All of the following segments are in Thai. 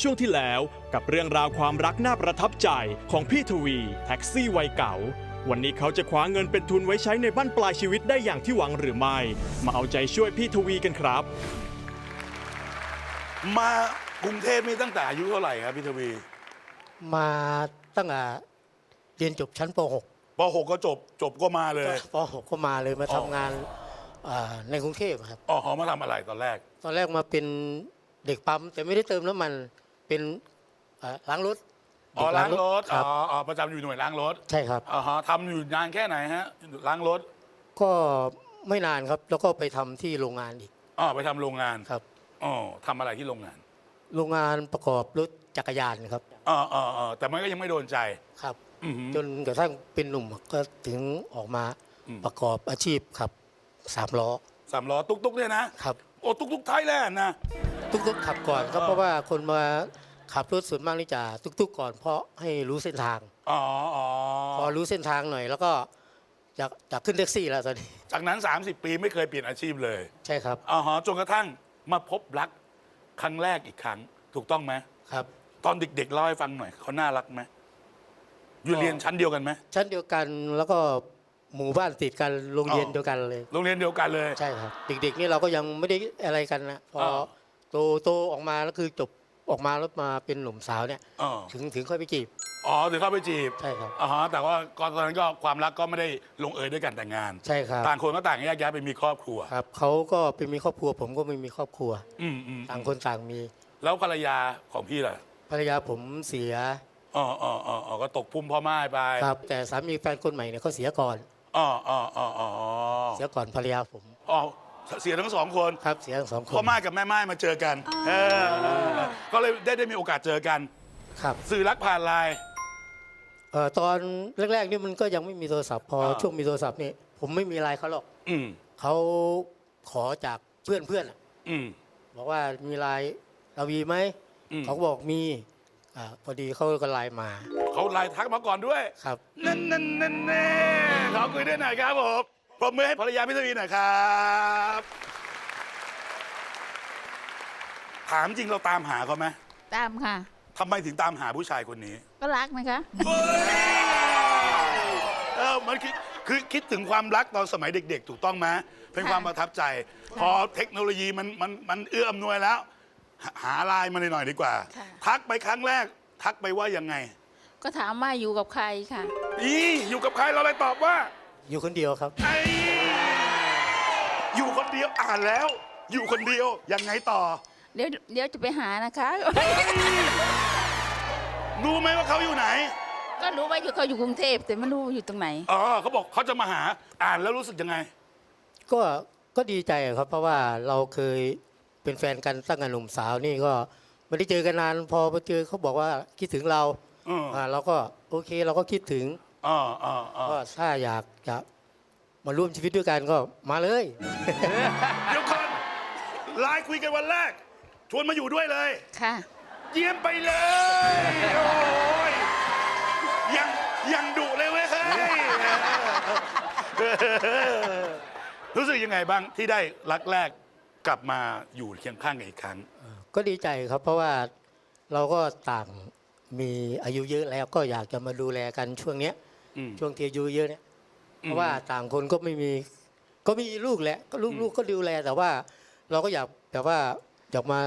ช่วงที่แล้วกับเรื่องราวความรักน่าประทับใจของพี่ทวี แท็กซี่วัยเก่า วันนี้เขาจะคว้าเงินเป็นทุนไว้ใช้ในบ้านปลายชีวิตได้อย่างที่หวังหรือไม่ มาเอาใจช่วยพี่ทวีกันครับ มากรุงเทพนี่ตั้งแต่อายุเท่าไหร่ครับพี่ทวีมาตั้งแต่เรียนจบชั้นปป .6 ก็จบจบก็มาเลย .6 ป .6 ก็มาเลยมาอ๋อทำงานอ่าในกรุงเทพครับ อ๋อเขามาทำอะไรตอนแรก ตอนแรกมาเป็นเด็กปั๊มแต่ไม่ได้เติมน้ำมัน เป็นอ่าล้างรถอ๋อเด็กล้างรถคอ๋รัอบอ๋อประจำอยู่หน่วยล้างรถใช่ครับ อ๋อฮะทำอยู่นานแค่ไหนฮะล้างรถก็ไม่นานครับ แล้วก็ไปทำที่โรงงานอีกอ๋อไปทำโรงงานครับ อ๋อทำอะไรที่โรงงานโรงงานประกอบรถจักรยานครับ อ๋ออ๋ออ๋อแต่มันก็ยังไม่โดนใจครับ อือหือ จนกระทั่งเป็นหนุ่มก็ถึงออกมาอืม ประกอบอาชีพขับสามล้อสามล้อตุ๊กตุ๊กเนี่ยนะครับ โอ้ตุ๊กตุ๊กไทยแลนด์นะ ตุ๊กๆขับก่อนครับเออเพราะว่าคนมาขับรถส่วนมากนี่จะตุ๊กๆก่อน เพราะให้รู้เส้นทาง อ๋ออ๋อพอรู้เส้นทางหน่อย แล้วก็จะจะขึ้นแท็กซี่แล้วตอนนี้จากนั้น 30 ปีไม่เคยเปลี่ยนอาชีพเลยใช่ครับอ๋อฮะจนกระทั่งมาพบรักครั้งแรกอีกครั้ง ถูกต้องไหมครับ ตอนเด็กๆเล่าให้ฟังหน่อยเขาน่ารักไหมอยู่ก็เรียนชั้นเดียวกันไหมชั้นเดียวกันแล้วก็หมู่บ้านติดกันโรงเรียนอ๋อเดียวกันเลย โรงเรียนเดียวกันเลย ใช่ครับ เด็กๆนี่เราก็ยังไม่ได้อะไรกันนะพออ่า โตโตออกมาแล้วคือจบออกมาแล้วมาเป็นหนุ่มสาวเนี่ยอ๋อถึงถึงค่อยไปจีบอ๋อถึงเข้าไปจีบใช่ครับอ๋อฮะแต่ว่าก่อนตอนนั้นก็ความรักก็ไม่ได้ลงเอยด้วยกันแต่งงาน ใช่ครับ ต่างคนก็ต่างแยกย้ายไปมีครอบครัว ครับเขาก็ไปมีครอบครัว ผมก็ไม่มีครอบครัว อืมอืมต่างคนต่างมีแล้วภรรยาของพี่ล่ะภรรยาผมเสียอ๋ออ๋ออ๋ออ๋อก็ตกพุ่มพ่อไม้ไปครับ แต่สามีแฟนคนใหม่เนี่ยเขาเสียก่อน อ๋ออ๋ออ๋ออ๋อเสียก่อนภรรยาผม อ๋อ เสียทั้งสองคนครับเสียทั้งสองคพ่อนไม้กับแม่ไม้มาเจอกันเออเออเออก็เลยได้ได้มีโอกาสเจอกัน ครับสื่อรักผ่านไลน์ เอ่อตอนแรกๆนี่มันก็ยังไม่มีโทรศัพท์พออ่าช่วงมีโทรศัพท์นี่ผมไม่มีไลน์เขาหรอกอืมเขาขอจากเพื่อนเพื่อนๆอะอืม บอกว่ามีไลน์เรามีไหมอืม เขาก็บอกมีอาพอดีเขาก็ไลน์มาเขาไลน์ทักมาก่อนด้วย ครับ นั่นนั่นนั่นแน่ขอคุยด้วยหน่อยครับผม ปรบมือให้ภรรยาพี่ทวีหน่อยครับ ถามจริงเราตามหาเขาไหมตามค่ะ ทำไมถึงตามหาผู้ชายคนนี้ ก็รักนะคะ เออมันคิดคือคิดถึงความรักตอนสมัยเด็ก ๆ ถูกต้องไหมเป็นความประทับใจ พอเทคโนโลยีมันมันมันเอื้ออำนวยแล้ว หาหาไลน์มาหน่อยดีกว่า ค่ะ ทักไปครั้งแรก ทักไปว่ายังไง ก็ถามว่าอยู่กับใครค่ะ อีอยู่กับใครเราเลยตอบว่า อยู่คนเดียวครับไอ้อยู่คนเดียวอ่านแล้ว อยู่คนเดียวยังไงต่อ เดี๋ยวเดี๋ยวจะไปหานะคะ รู้ไหมว่าเขาอยู่ไหน ก็รู้ว่าอยู่เขาอยู่กรุงเทพแต่ไม่รู้อยู่ตรงไหนอ๋อเขาบอกเขาจะมาหาอ่านแล้วรู้สึกยังไง ก็ก็ดีใจครับ เพราะว่าเราเคยเป็นแฟนกันตั้งแต่หนุ่มสาวนี่ก็ไม่ได้เจอกันนานพอมาเจอเขาบอกว่าคิดถึงเราอืมอ่าเราก็โอเคเราก็คิดถึง อ๋ออ๋ออ๋อก็ถ้าอยากจะมาร่วมชีวิตด้วยกันก็มาเลย เดี๋ยวก่อนไลน์คุยกันวันแรก ชวนมาอยู่ด้วยเลย ค่ะ เยี่ยมไปเลย โอ้ยยังยังดุเลยเว้ยเฮ้ยรู้สึกยังไงบ้างที่ได้รักแรกกลับมาอยู่เคียงข้างกันอีกครั้ง ก็ดีใจครับ เพราะว่าเราก็ต่างมีอายุเยอะแล้วก็อยากจะมาดูแลกันช่วงเนี้ยอืม ช่วงที่อายุเยอะเนี่ยเพราะว่าต่างคนก็ไม่มี ก็มีลูกแหละก็ลูกอืมลูกก็ดูแลแต่ว่า เราก็อยากแบบว่าอยากมา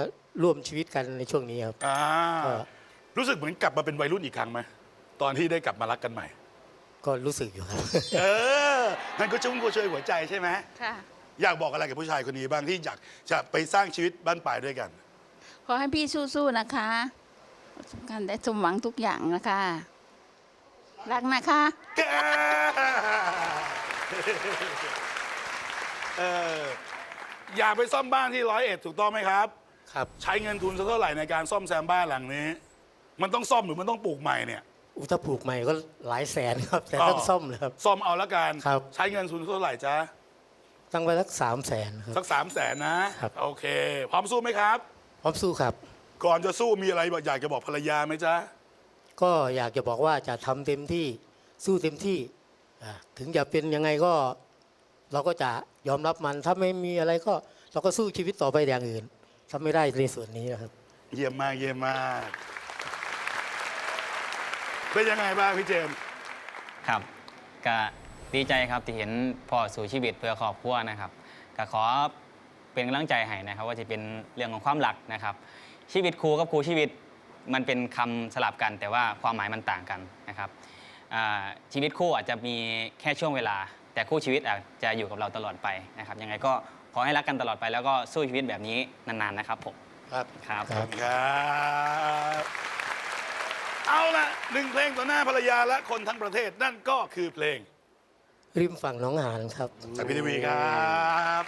ร่วมชีวิตกันในช่วงนี้ครับ อ่าก็ รู้สึกเหมือนกลับมาเป็นวัยรุ่นอีกครั้งไหมตอนที่ได้กลับมารักกันใหม่ ก็รู้สึกอยู่ครับ เออมันก็ชุ่มกระชวยหัวใจใช่ไหมค่ะ อยากบอกอะไรกับผู้ชายคนนี้บ้างที่อยากจะไปสร้างชีวิตบ้านปลายด้วยกัน ขอให้พี่สู้ๆนะคะสำคัญได้สมหวังทุกอย่างนะคะ รักนะคะ เอออยากไปซ่อมบ้านที่ร้อยเอ็ดถูกต้องไหมครับ ครับใช้เงินทุนสักเท่าไหร่ในการซ่อมแซมบ้านหลังนี้ มันต้องซ่อมหรือมันต้องปลูกใหม่เนี่ย อุยถ้าผูกใหม่ก็หลายแสนครับ แต่อ๋อต้องซ่อมเลยครับ ซ่อมเอาละกัน ครับ ใช้เงินทุนเท่าไหร่จ๊ะ ตั้งไว้สักสามแสนครับ สักสามแสนนะ ครับ โอเค พร้อมสู้ไหมครับ พร้อมสู้ครับ ก่อนจะสู้มีอะไรอยากจะบอกภรรยาไหมจ๊ะ ก็อยากจะบอกว่าจะทำเต็มที่สู้เต็มที่อ่าถึงจะเป็นยังไงก็เราก็จะยอมรับมัน ถ้าไม่มีอะไรก็เราก็สู้ชีวิตต่อไปอย่างอื่นทำไม่ได้ในส่วนนี้นะครับ เยี่ยมมากเยี่ยมมากเป็นยังไงบ้างพี่เจมส์ครับก็ดีใจครับที่เห็นพ่อสู่ชีวิตเพื่อครอบครัวนะครับก็ขอเป็นกำลังใจให้นะครับ ว่าจะเป็นเรื่องของความรักนะครับ ชีวิตครูกับครูชีวิต มันเป็นคำสลับกัน แต่ว่าความหมายมันต่างกันนะครับอ่าชีวิตคู่อาจจะมีแค่ช่วงเวลา แต่คู่ชีวิตอาจจะอยู่กับเราตลอดไปนะครับยังไงก็ขอให้รักกันตลอดไปแล้วก็สู้ชีวิตแบบนี้นานๆนะครับผมครับครับครับครับเอาละหนึ่งเพลงต่อหน้าภรรยาและคนทั้งประเทศนั่นก็คือเพลง ริมฝั่งหน้องหานครับจากพีทีวีครับ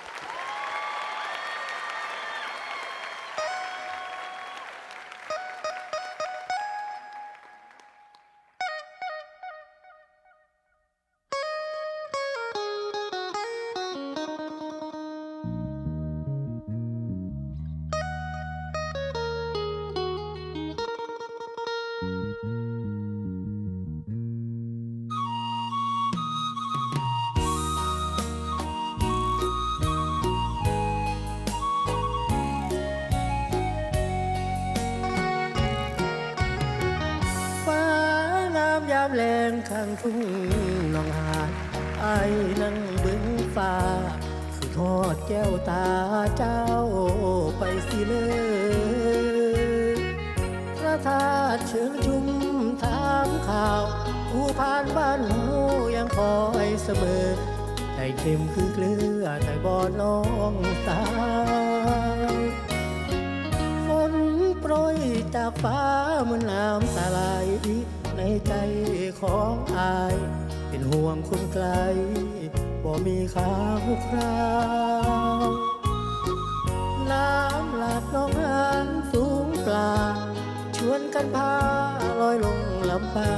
างทุ่งหนองหาไอ้นั่งบึงฟ้าคือทอดแก้วตาเจ้าไปสิเลยพระธาตุเชิงชุมถามข่าวผู้ผ่านบ้านหูยังคอยเสมอใจเค็มคือเกลือแต่บ่อน้องสาวฝนโปรยจากฟ้ามือนน้ำตาไหลในใจ ของอาย เป็นห่วงคนไกลบ่มีข้าวคราวน้ำหลากน้องหานสูงปลา ชวนกันพาลอยลงลำเปล่า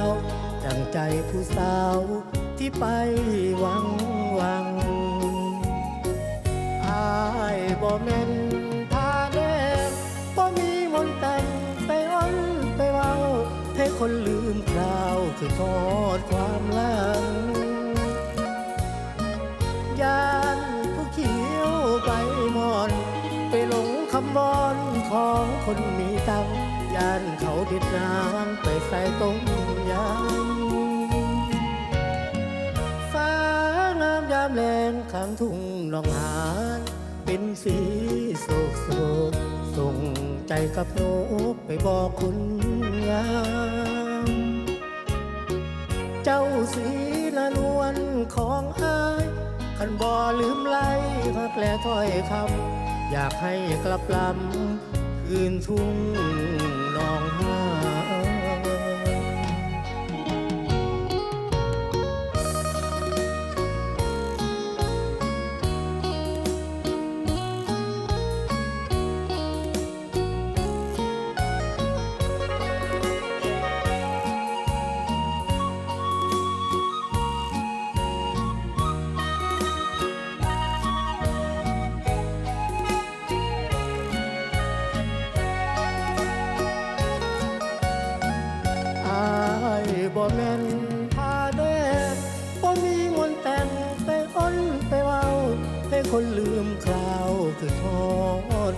ดังใจผู้สาวที่ไปหวังหวังอายบ่แม่น คนลืมคราวคือทอดความหลังยานผู้เขียวใบมอน ไปหลงคำบอนของคนมีตังยานเขาเด็ดน้ำไปใส่ต้มยำฟ้างามยามแรงข้างทุ่งหนองหานเป็นสี กับนกไปบอกคุณงามเจ้าสีละนวลของอายขันบ่ลืมไล่พักแลถ้อยคำอยากให้กลับลำคืนทุ่งนองหา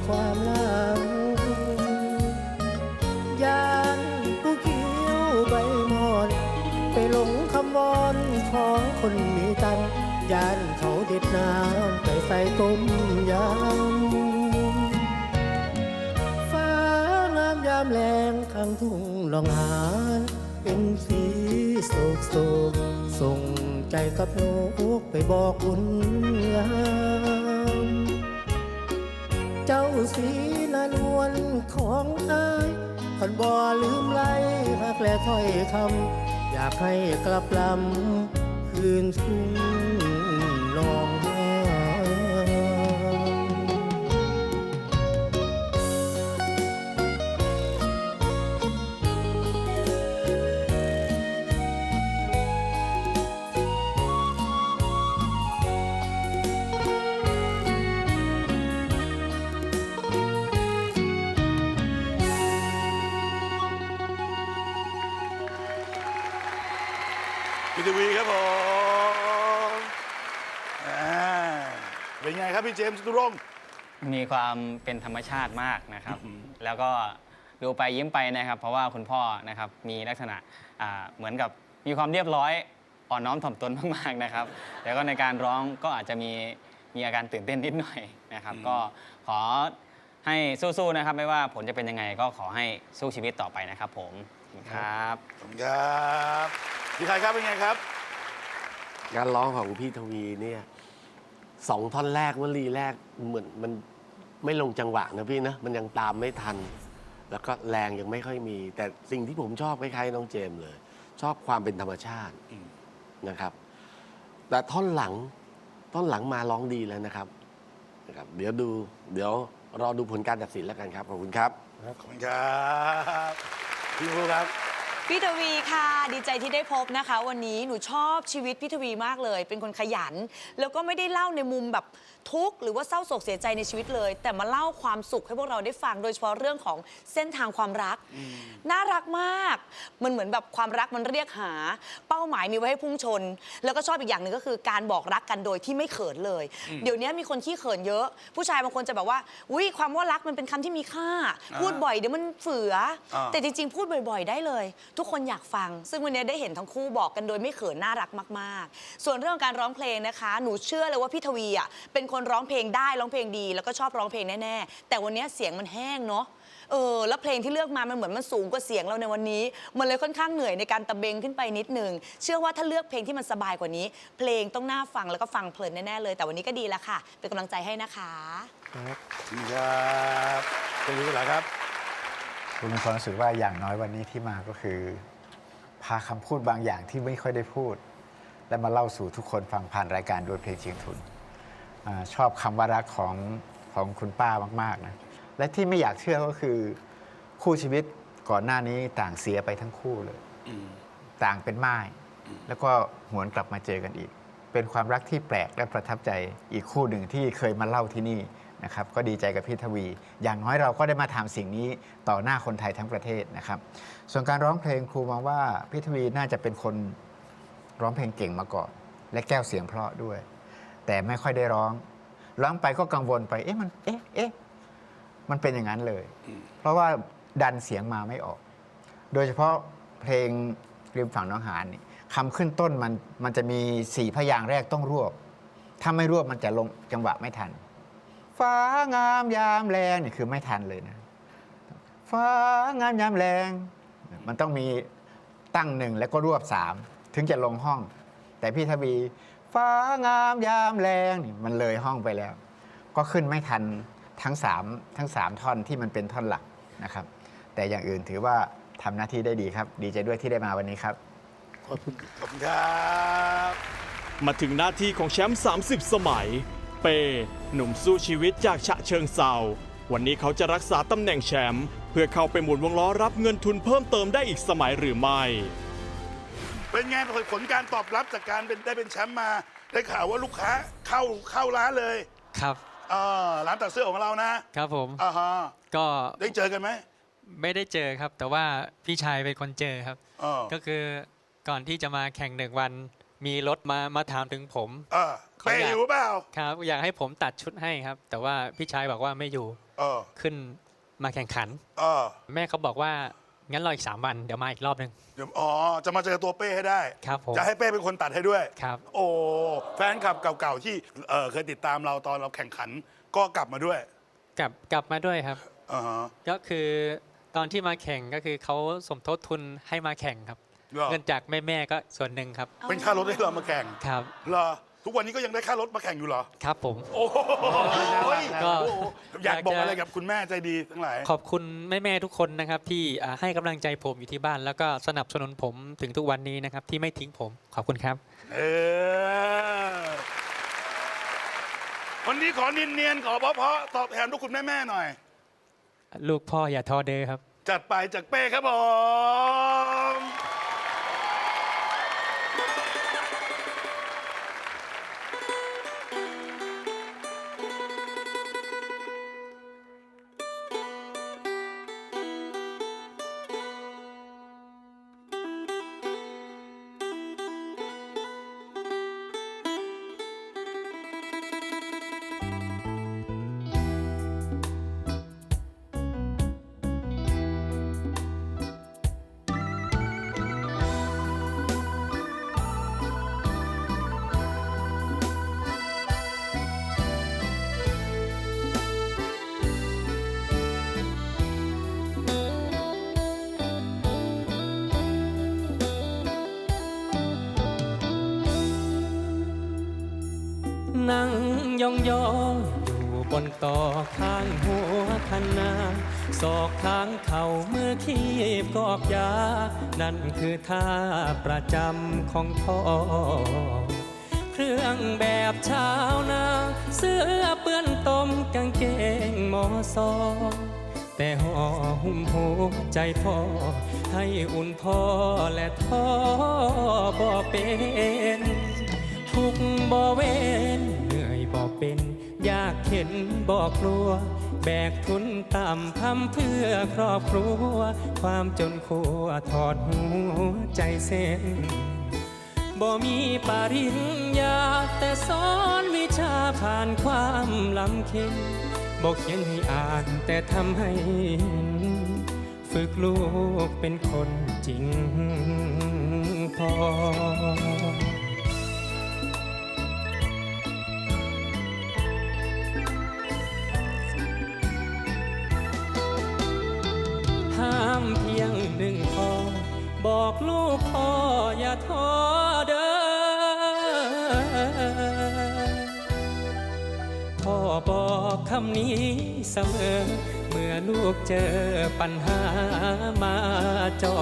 ความหลังยานผู้เขียวใบมอน ไปหลงคำวอนของคนมีตังยานเขาเด็ดน้ำไปใส่ต้มยำฟ้างามยามแรงข้างทุ่งลองหานเป็นสีโศกโศกส่งใจกับโนกไปบอกคุณงามเจ้า สีนานวลของอายคันบ่ลืมไล่รักและถ้อยคำอยากให้กลับลำคืนทุ่งลองหาน วีครับผมอ่าเป็นไงครับพี่เจมส์จตุรงค์มีความเป็นธรรมชาติมากนะครับ แล้วก็ดูไปยิ้มไปนะครับ เพราะว่าคุณพ่อนะครับมีลักษณะอ่าเหมือนกับมีความเรียบร้อยอ่อนน้อมถ่อมตนมากๆนะครับ แล้วก็ในการร้องก็อาจจะมีมีอาการตื่นเต้นนิดหน่อยนะครับ ก็ขอให้สู้ๆนะครับ ไม่ว่าผลจะเป็นยังไงก็ขอให้สู้ชีวิตต่อไปนะครับผมขอบ คุณครับขอบคุณครับพี่ไทยครับเป็นไงครับ การร้องของพี่ทวีเนี่ยสองท่อนแรกวลีแรกเหมือนมันไม่ลงจังหวะนะพี่นะมันยังตามไม่ทัน แล้วก็แรงยังไม่ค่อยมี แต่สิ่งที่ผมชอบคล้ายๆน้องเจมส์เลย ชอบความเป็นธรรมชาติอืมนะครับ แต่ท่อนหลังท่อนหลังมาร้องดีแล้วนะครับนะครับ เดี๋ยวดู เดี๋ยวรอดูผลการตัดสินแล้วกันครับขอบคุณครับ ขอบคุณครับ พี่ภูครับ พี่ทวีค่ะ ดีใจที่ได้พบนะคะ วันนี้หนูชอบชีวิตพี่ทวีมากเลย เป็นคนขยัน แล้วก็ไม่ได้เล่าในมุมแบบทุกข์หรือว่าเศร้าโศกเสียใจในชีวิตเลย แต่มาเล่าความสุขให้พวกเราได้ฟังโดยเฉพาะเรื่องของเส้นทางความรัก น่ารักมาก มันเหมือนแบบความรักมันเรียกหา เป้าหมายมีไว้ให้พุ่งชน แล้วก็ชอบอีกอย่างหนึ่งก็คือการบอกรักกันโดยที่ไม่เขินเลย เดี๋ยวนี้มีคนขี้เขินเยอะ ผู้ชายบางคนจะแบบว่าอุ้ยความว่ารักมันเป็นคำที่มีค่า พูดบ่อยเดี๋ยวมันเฝืออ่าแต่จริง ๆ พูดบ่อย ๆ ได้เลยทุกคนอยากฟัง ซึ่งวันนี้ได้เห็นทั้งคู่บอกกันโดยไม่เขินน่ารักมาก ๆ ส่วนเรื่องการร้องเพลงนะคะ หนูเชื่อเลยว่าพี่ทวีอะเป็นคนร้องเพลงได้ร้องเพลงดี แล้วก็ชอบร้องเพลงแน่ๆแต่วันนี้เสียงมันแห้งเนาะเออแล้วเพลงที่เลือกมามันเหมือนมันสูงกว่าเสียงเราในวันนี้ มันเลยค่อนข้างเหนื่อยในการตะเบงขึ้นไปนิดหนึ่งเชื่อว่าถ้าเลือกเพลงที่มันสบายกว่านี้ เพลงต้องน่าฟังแล้วก็ฟังเพลินแน่ๆเลย แต่วันนี้ก็ดีแล้วค่ะ เป็นกำลังใจให้นะคะขอบคุณครับเป็นรู้เหรอครับ คุณมีความรู้สึกว่าอย่างน้อยวันนี้ที่มาก็คือ พาคำพูดบางอย่างที่ไม่ค่อยได้พูด และมาเล่าสู่ทุกคนฟังผ่านรายการด้วยเพลงเชียงทุนอาชอบคำว่ารักของของคุณป้ามากๆนะและที่ไม่อยากเชื่อก็คือคู่ชีวิตก่อนหน้านี้ต่างเสียไปทั้งคู่เลย อืม ต่างเป็นไม้แล้วก็หวนกลับมาเจอกันอีก เป็นความรักที่แปลกและประทับใจอีกคู่หนึ่งที่เคยมาเล่าที่นี่ นะครับก็ดีใจกับพี่ทวี อย่างน้อยเราก็ได้มาทำสิ่งนี้ต่อหน้าคนไทยทั้งประเทศนะครับ ส่วนการร้องเพลงครูมองว่าพี่ทวีน่าจะเป็นคนร้องเพลงเก่งมาก่อน และแก้วเสียงเพราะด้วย แต่ไม่ค่อยได้ร้อง ร้องไปก็กังวลไป เอ๊ะมันเอ๊ะเอ๊ะมันเป็นอย่างนั้นเลย เพราะว่าดันเสียงมาไม่ออก โดยเฉพาะเพลงริมฝั่งน้องหานนี่คำขึ้นต้นมันมันจะมีสี่พยางค์แรกต้องรวบ ถ้าไม่รวบมันจะลงจังหวะไม่ทัน ฟ้างามยามแรงนี่คือไม่ทันเลยนะ ฟ้างามยามแรง มันต้องมีตั้งหนึ่งแล้วก็รวบสามถึงจะลงห้อง แต่พี่ทวีฟ้างามยามแรงนี่มันเลยห้องไปแล้ว ก็ขึ้นไม่ทันทั้งสามทั้งสามท่อนที่มันเป็นท่อนหลักนะครับ แต่อย่างอื่นถือว่าทำหน้าที่ได้ดีครับ ดีใจด้วยที่ได้มาวันนี้ครับ ขอบคุณครับ มาถึงหน้าที่ของแชมป์30 สมัย เป หนุ่มสู้ชีวิตจากฉะเชิงเซาวันนี้เขาจะรักษาตำแหน่งแชมป์เพื่อเข้าไปหมุนวงล้อรับเงินทุนเพิ่มเติมได้อีกสมัยหรือไม่ เป็นไงผลการตอบรับจากการเป็นได้เป็นแชมป์มา ได้ข่าวว่าลูกค้าเข้าเข้าร้านเลยครับเออร้านตัดเสื้อของเรานะครับผมอ่าฮะก็ได้เจอกันไหมไม่ได้เจอครับ แต่ว่าพี่ชายเป็นคนเจอครับ เออก็คือก่อนที่จะมาแข่งหนึ่งวัน มีรถมามาถามถึงผม เออ เป้อยู่เปล่าครับ อยากให้ผมตัดชุดให้ครับ แต่ว่าพี่ชายบอกว่าไม่อยู่เออขึ้นมาแข่งขัน เออแม่เขาบอกว่างั้นรออีกสามวันเดี๋ยวมาอีกรอบหนึ่งเดี๋ยวอ๋อจะมาเจอตัวเป้ให้ได้ ครับผมจะให้เป้เป็นคนตัดให้ด้วย ครับ โอ้แฟนคลับเก่าๆที่เออเคยติดตามเราตอนเราแข่งขัน ก็กลับมาด้วยกลับกลับมาด้วยครับ อ่าฮะ ก็คือตอนที่มาแข่งก็คือเขาสมทบทุนให้มาแข่งครับเหรอ เงินจากแม่แม่ๆก็ส่วนหนึ่งครับเป็นค่ารถให้เรามาแข่งครับ เหรอ ทุกวันนี้ก็ยังได้ค่ารถมาแข่งอยู่เหรอ ครับผม โอ้โหก็ โอ้โหอยากบอกอยากจะอะไรกับคุณแม่ใจดีทั้งหลาย ขอบคุณแม่ๆทุกคนนะครับที่อ่าให้กำลังใจผมอยู่ที่บ้าน แล้วก็สนับสนุนผมถึงทุกวันนี้นะครับที่ไม่ทิ้งผมขอบคุณครับ เออ วันนี้ขอเนียนๆขอเพราะๆตอบแทนทุกคุณแม่ ๆ หน่อย ลูกพ่ออย่าท้อเด้อครับ จัดไปจากเป้ครับผม ยองยองอยู่บนต่อข้างหัวคันนาศอกทางเข่าเมื่อขีบกอกยา นั่นคือท่าประจำของพ่อเครื่องแบบชาวนา เสื้อเปื้อนตมกางเกงหมอซอแต่ห่อหุ้มหัวใจพ่อ ให้อุ่นพ่อและท้อบ่เป็นทุกบ่เว้น เห็นบ่กกลัว แบกทุนต่ำทำเพื่อครอบครัว ความจนขัวถอดหัวใจเส้นบ่มีปริญญา แต่สอนวิชาผ่านความลำเค็ญบอกเขียนให้อ่านแต่ทำให้เห็น ฝึกลูกเป็นคนจริงพอ ห้ามเพียงหนึ่งพอบอกลูกพ่ออย่าท้อเด้อพ่อบอกคำนี้เสมอ เมื่อลูกเจอปัญหามาจอ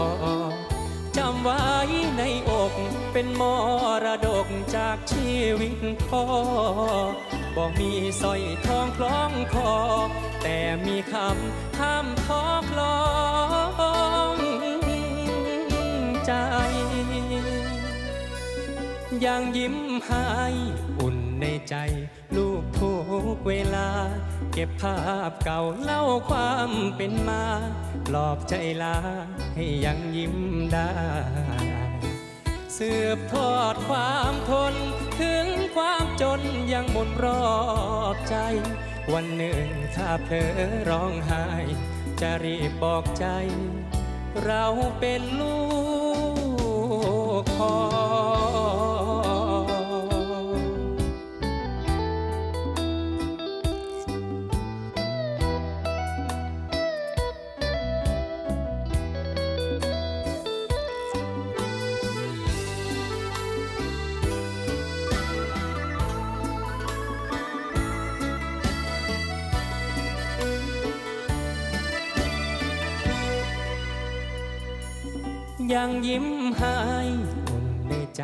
จำไว้ในอกเป็นมรดกจากชีวิตพ่อ บอกมีสร้อยทองคล้องคอ แต่มีคำห้ามท้อคลองใจ ยังยิ้มให้อุ่นในใจ ลูกทุกเวลา เก็บภาพเก่าเล่าความเป็นมาปลอบใจลาให้ยังยิ้มได้ สืบทอดความทน ถึงความจนยังหมุนรอบใจ วันหนึ่งถ้าเผลอร้องไห้ จะรีบบอกใจ เราเป็นลูกพ่อ ยิ้มให้อุ่นในใจ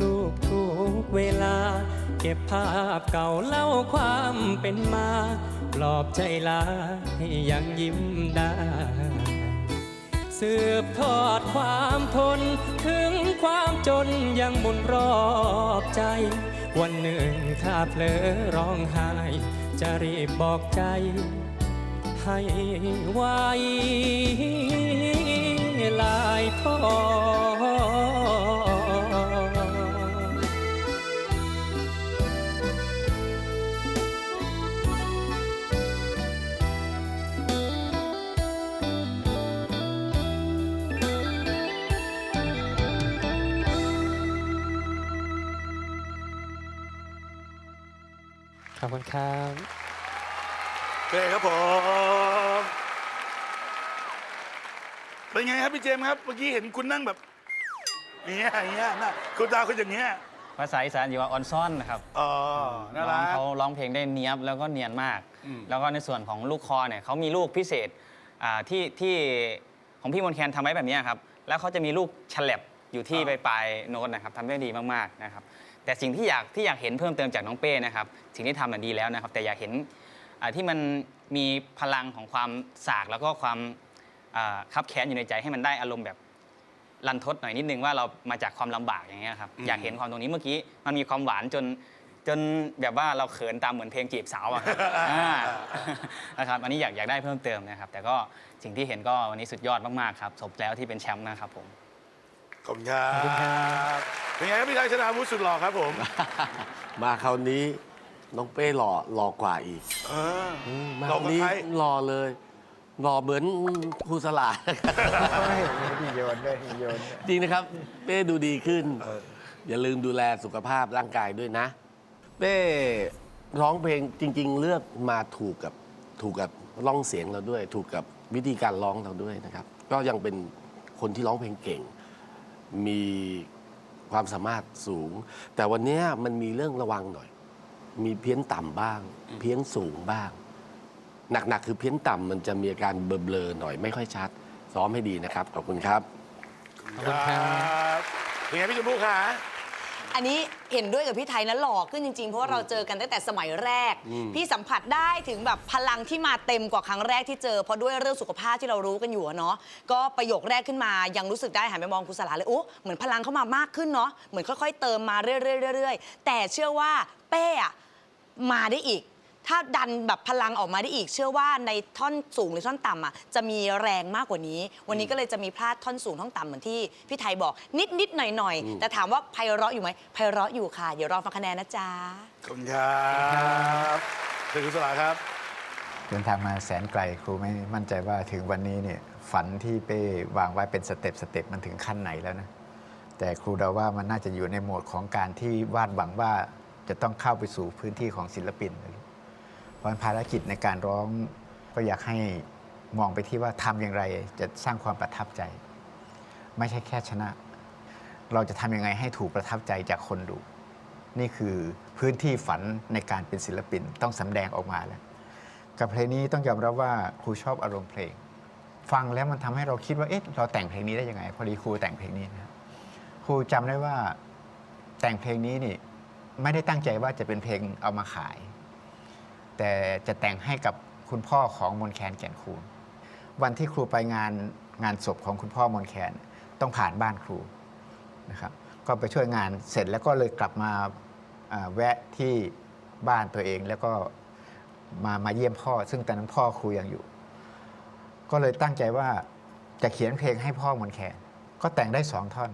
ลูกทุกเวลา เก็บภาพเก่าเล่าความเป็นมา ปลอบใจลาให้ยังยิ้มได้สืบทอดความทน ถึงความจนยังมุนรอบใจ วันหนึ่งถ้าเผลอร้องไห้ จะรีบบอกใจ ให้ไว ลายพอขอบคุณครับโอเคครับผม เป็นไงครับพี่เจมส์ครับเมื่อกี้เห็นคุณนั่งแบบอย่างเงี้ยอย่างเงี้ยน่ะคุณตาคุณอย่างเงี้ยภาษาอีสานอยู่ว่าออนซ่อนนะครับอ๋อน่าน้รัองก เขาร้องเพลงได้เนียบแล้วก็เนียนมาก อืม แล้วก็ในส่วนของลูกคอเนี่ยเขามีลูกพิเศษอ่าที่ที่ของพี่มนต์แคนทำไว้แบบเนี้ยครับ แล้วเขาจะมีลูกฉลับอยู่ที่ปลายปลายๆโน้ตนะครับทำได้ดีมากๆนะครับ แต่สิ่งที่อยากที่อยากเห็นเพิ่มเติมจากน้องเป้นะครับ สิ่งที่ทำน่ะดีแล้วนะครับ แต่อยากเห็นอ่าที่มันมีพลังของความสากแล้วก็ความอ่า คับแค้นอยู่ในใจให้มันได้อารมณ์แบบรันทดหน่อยนิดนึงว่าเรามาจากความลำบากอย่างเงี้ยครับอืมอยากเห็นความตรงนี้เมื่อกี้มันมีความหวานจนจนแบบว่าเราเขินตามเหมือนเพลงจีบสาวอะครับอ่านะครับอันนี้อยากอยากได้เพิ่มเติมนะครับ แต่ก็สิ่งที่เห็นก็วันนี้สุดยอดมากๆครับสมแล้วที่เป็นแชมป์นะครับผมขอบคุณครับเป็นไงครับพี่ชายชนาวุฒิสุดหล่อครับผม มาคราวนี้น้องเป้หล่อหล่อกว่าอีกเอออืมมาหล่อคราวนี้กว่าใครหล่อเลย หล่อเหมือนครูสลาพี่โยนด้วยพี่โยนด้วยจริงนะครับ เป้ดูดีขึ้น อย่าลืมดูแลสุขภาพร่างกายด้วยนะ เป้ร้องเพลงจริง ๆ เลือกมาถูกกับถูกกับร่องเสียงเราด้วย ถูกกับวิธีการร้องเราด้วยนะครับ ก็ยังเป็นคนที่ร้องเพลงเก่ง มีความสามารถสูง แต่วันนี้มันมีเรื่องระวังหน่อย มีเพี้ยนต่ำบ้าง เพี้ยนสูงบ้าง หนักๆ คือเพี้ยนต่ำมันจะมีอาการเบลอๆหน่อยไม่ค่อยชัด ซ้อมให้ดีนะครับ ขอบคุณครับ ขอบคุณครับบเป็นไงพี่ชมพู่คะอันนี้เห็นด้วยกับพี่ไทยนะหล่อขึ้นจริงๆ เพราะว่าเราเจอกันตั้งแต่สมัยแรก พี่สัมผัสได้ถึงแบบพลังที่มาเต็มกว่าครั้งแรกที่เจอ เพราะด้วยเรื่องสุขภาพที่เรารู้กันอยู่อะเนาะก็ประโยคแรกขึ้นมายังรู้สึกได้หันไปมองครูสลาเลยโอ้เหมือนพลังเข้ามามากขึ้นเนาะเหมือนค่อย ๆ เติมมาเรื่อยๆๆๆแต่เชื่อว่าเป้อะมาได้อีก ถ้าดันแบบพลังออกมาได้อีก เชื่อว่าในท่อนสูงหรือท่อนต่ำอะจะมีแรงมากกว่านี้ วันนี้ก็เลยจะมีพลาดท่อนสูงท่อนต่ำเหมือนที่พี่ไทยบอก นิดนิดๆหน่อยหน่อยๆแต่ถามว่าไพเราะอยู่ไหมไพเราะอยู่ค่ะ เดี๋ยวรอฟังคะแนนนะจ๊ะ ขอบคุณครับเชิญคุณสลาครับ เดินทางมาแสนไกลครูไม่มั่นใจว่าถึงวันนี้เนี่ยฝันที่เป้วางไว้เป็นสเต็ปสเต็ปมันถึงขั้นไหนแล้วนะ แต่ครูเดาว่ามันน่าจะอยู่ในโหมดของการที่วาดหวังว่าจะต้องเข้าไปสู่พื้นที่ของศิลปินเพ ราะภารกิจในการร้องก็อยากให้มองไปที่ว่าทำอย่างไรจะสร้างความประทับใจ ไม่ใช่แค่ชนะ เราจะทำยังไงให้ถูกประทับใจจากคนดู นี่คือพื้นที่ฝันในการเป็นศิลปินต้องสำแดงออกมาแล้ว กับเพลงนี้ต้องยอมรับว่าครูชอบอารมณ์เพลง ฟังแล้วมันทำให้เราคิดว่าเอ๊ะเราแต่งเพลงนี้ได้ยังไง พอดีครูแต่งเพลงนี้นะครับครูจำได้ว่าแต่งเพลงนี้นี่ไม่ได้ตั้งใจว่าจะเป็นเพลงเอามาขาย แต่จะแต่งให้กับคุณพ่อของมนแคนแก่นคูณวันที่ครูไปงานงานศพของคุณพ่อมนแคนต้องผ่านบ้านครูนะครับก็ไปช่วยงานเสร็จแล้วก็เลยกลับมาอ่าแวะที่บ้านตัวเองแล้วก็มามาเยี่ยมพ่อ ซึ่งตอนนั้นพ่อครูยังอยู่ ก็เลยตั้งใจว่าจะเขียนเพลงให้พ่อมนแคนก็แต่งได้สองท่อน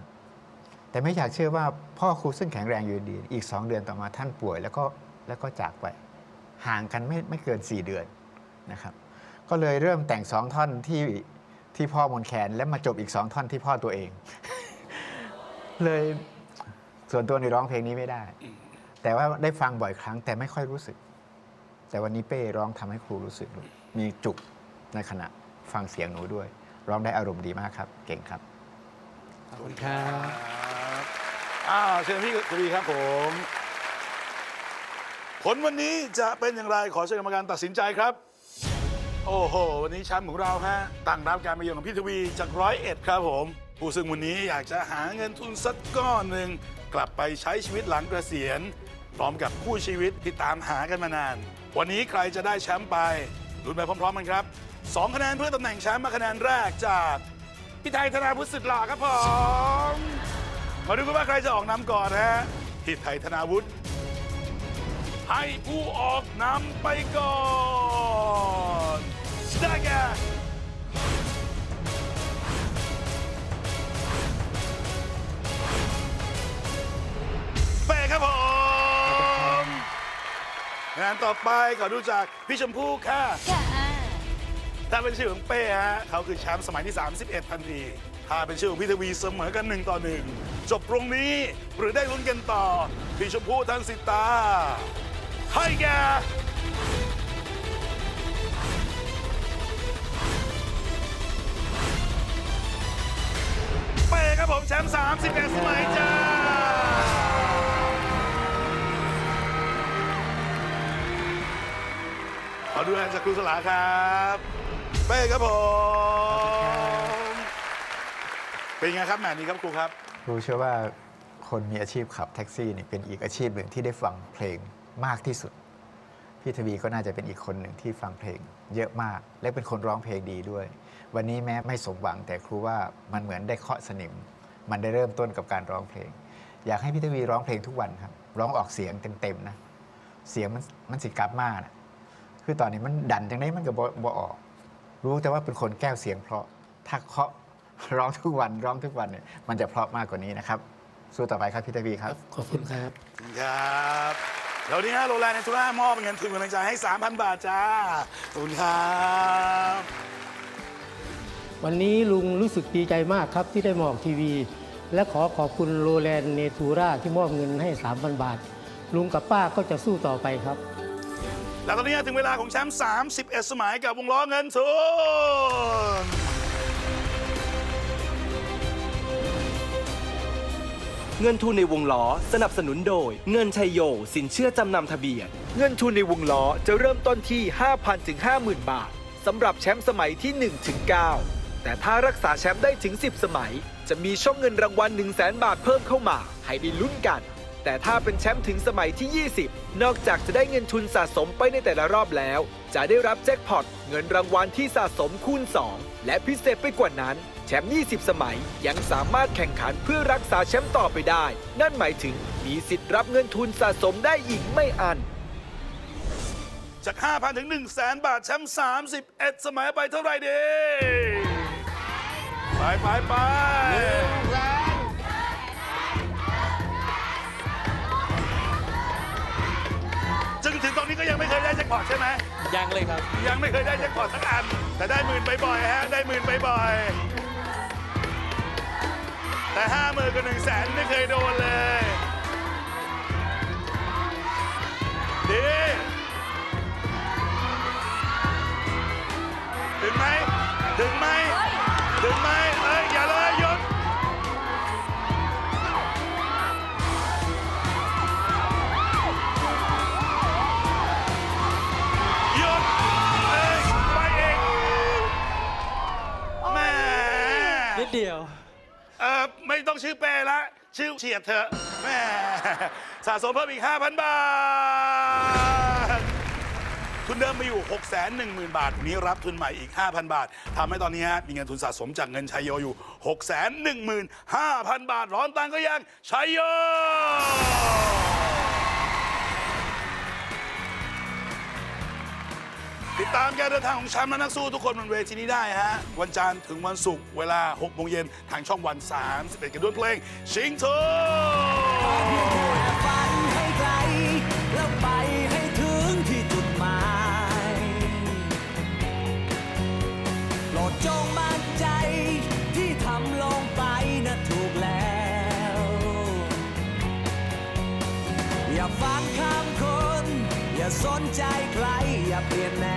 แต่ไม่อยากเชื่อว่าพ่อครูซึ่งแข็งแรงอยู่ดี อีกสองเดือนต่อมาท่านป่วยแล้วก็แล้วก็จากไป ห่างกันไม่ไม่เกิน 4 เดือนนะครับก็เลยเริ่มแต่งสองท่อนที่ที่พ่อมนแคนแล้วมาจบอีกสองท่อนที่พ่อตัวเอง เลยส่วนตัวในร้องเพลงนี้ไม่ได้ แต่ว่าได้ฟังบ่อยครั้ง แต่ไม่ค่อยรู้สึก แต่วันนี้เป้ร้องทำให้ครูรู้สึกด้วยมีจุกในขณะฟังเสียงหนูด้วย ร้องได้อารมณ์ดีมากครับ เก่งครับขอบคุณครับครับอ้าวเชิญพี่กวีครับผม ผลวันนี้จะเป็นอย่างไรขอเชิญกรรมการตัดสินใจครับ โอ้โห วันนี้แชมป์ของเราฮะตั้งรับการมาเยือนของพี่ทวีจากร้อยเอ็ดครับผมผู้ซึ่งวันนี้อยากจะหาเงินทุนสักก้อนหนึ่งกลับไปใช้ชีวิตหลังเกษียณพร้อมกับคู่ชีวิตที่ตามหากันมานาน วันนี้ใครจะได้แชมป์ไปลุ้นไปพร้อมๆกันครับสองคะแนนเพื่อตำแหน่งแชมป์มาคะแนนแรกจากพี่ไทยธนาพุทธสุดหล่อครับผมมาดูกันว่าใครจะออกนำก่อนนะฮะพี่ไทยธนาวุฒิ ให้ผู้ออกนำไปก่อนได้แก่เป้ครับผม งานต่อไปขอดูจากพี่ชมพู่ค่ะถ้าเป็นชื่อของเป้ฮะเขาคือแชมป์สมัยที่ 31 ทันที ถ้าเป็นชื่อของพี่ทวีเสมอกัน1ต่อ1จบตรงนี้หรือได้ลุ้นกันต่อ พี่ชมพู่ทันสิตา ให้แกเป้ครับผมแชมป์31สมัยจ้าขอดูแลจากครูสลาครับ เป้ครับผม เป็นไงครับแหมนี้ครับครูครับครูเชื่อว่าคนมีอาชีพขับแท็กซี่เนี่ยเป็นอีกอาชีพหนึ่งที่ได้ฟังเพลง มากที่สุด พี่ทวีก็น่าจะเป็นอีกคนหนึ่งที่ฟังเพลง เยอะมาก และเป็นคนร้องเพลงดีด้วย วันนี้แม้ไม่สมหวังแต่ครูว่ามันเหมือนได้เคาะสนิม มันได้เริ่มต้นกับการร้องเพลง อยากให้พี่ทวีร้องเพลงทุกวันครับ ร้องออกเสียงเต็มๆนะ เสียงมันมันสิกลับมากนะคือตอนนี้มันดันจังได้มันก็บ่บ่ออก รู้แต่ว่าเป็นคนแก้วเสียงเพราะถ้าเคาะร้องทุกวันร้องทุกวันเนี่ยมันจะเพราะมากกว่านี้นะครับ สู้ต่อไปครับพี่ทวีครับ ขอบคุณครับ ครับ เดี๋ยวนี้ฮะโรแลนด์ในทุน่ามอบเงินทุนกำลังใจให้ 3,000 บาทจ้าขอบคุณครับวันนี้ลุงรู้สึกดีใจมากครับที่ได้มาออกทีวี และขอขอบคุณโรแลนด์เนทูราที่มอบเงินให้ 3,000 บาท ลุงกับป้าก็จะสู้ต่อไปครับ แล้วตอนนี้ถึงเวลาของแชมป์31 สมัยกับวงล้อเงินทุน เงินทุนในวงล้อ สนับสนุนโดย เงินชัยโย สินเชื่อจำนำทะเบียน เงินทุนในวงล้อจะเริ่มต้นที่ 5,000ถึง50,000 บาทสำหรับแชมป์สมัยที่1ถึง9แต่ถ้ารักษาแชมป์ได้ถึง 10 สมัย จะมีช่องเงินรางวัล 1 0 0 0 0แบาทเพิ่มเข้ามาให้ได้ลุ้นกัน แต่ถ้าเป็นแชมป์ถึงสมัยที่ 20 นอกจากจะได้เงินทุนสะสมไปในแต่ละรอบแล้ว จะได้รับแจ็คพอตเงินรางวัลที่สะสมคูณ 2 และพิเศษไปกว่านั้น แชมป์20 สมัยยังสามารถแข่งขันเพื่อรักษาแชมป์ต่อไปได้ นั่นหมายถึงมีสิทธิ์รับเงินทุนสะสมได้อีกไม่อันจาก 5,000 ถึง 1 0 0 0 0 0บาทแชมป์31 สมัยไปเท่าไหร่ดีไปไปไปจึงถึงตรงนี้ก็ยังไม่เคยได้แจ็คพอตใช่ไหม ยังเลยครับ ยังไม่เคยได้แจ็คพอตสักอัน แต่ได้หมื่นบ่อยๆฮะ ได้หมื่นบ่อยๆ แต่ห้าหมื่นกับหนึ่งแสนไม่เคยโดนเลย ดี ชื่อเปละชื่อเฉียดเถอะแม่สะสมเพิ่มอีก 5,000 บาท ทุนเดิมมีอยู่ 6 1 0 0 0 0 บาท วันนี้รับทุนใหม่อีก 5,000 บาททำให้ตอนนี้ฮะมีเงินทุนสะสมจากเงินชัยโยอยู่ 6 1 5 0 0 0 บาท ร้อนตังก็ยังชัยโย ติดตามการเดินทางของแชมป์และนักสู้ทุกคนบนเวทีนี้ได้ฮะ วันจันทร์ถึงวันศุกร์เวลา 6 โมงเย็นทางช่องวัน 31 กันด้วยเพลง ชิงทูฝันให้ไกล แล้วไปให้ถึงที่จุดหมายโปรดจงมั่นใจที่ทำลงไปนะถูกแล้ว อย่าฟังคำคน อย่าสนใจใคร อย่าเปลี่ยนแนว